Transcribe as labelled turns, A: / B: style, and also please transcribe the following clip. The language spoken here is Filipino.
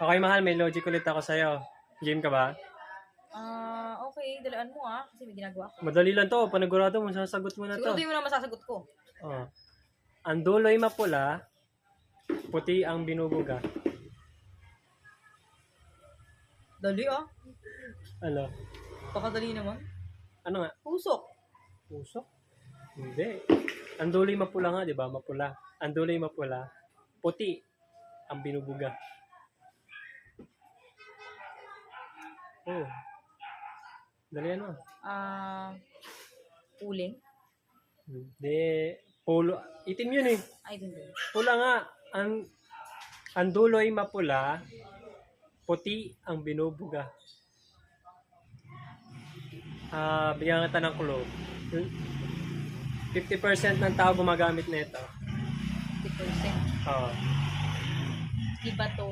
A: Okay, mahal, may logic ulit ako sa'yo. Game ka ba?
B: Ah, okay. Dalaan mo ah. Kasi may ginagawa ako.
A: Madali lang to. Panigurado mo, sasagot mo na to.
B: Siguro mo na masasagot ko.
A: Oh. Ang duloy mapula, puti ang binubuga.
B: Dali ah.
A: Ano?
B: Pakadali naman.
A: Ano nga?
B: Pusok.
A: Pusok? Hindi. Ang duloy mapula nga, di ba? Mapula. Ang duloy mapula, puti ang binubuga. Oh. Dali ano?
B: Ah, uling.
A: Hindi. Polo. Itim yun eh.
B: Ay, hindi.
A: Pula nga. Ang, ang duloy mapula, puti ang binubuga. Ah, bigyan kita ng clue. 50% ng tao gumagamit nito.
B: 50%.
A: Oo.
B: Iba to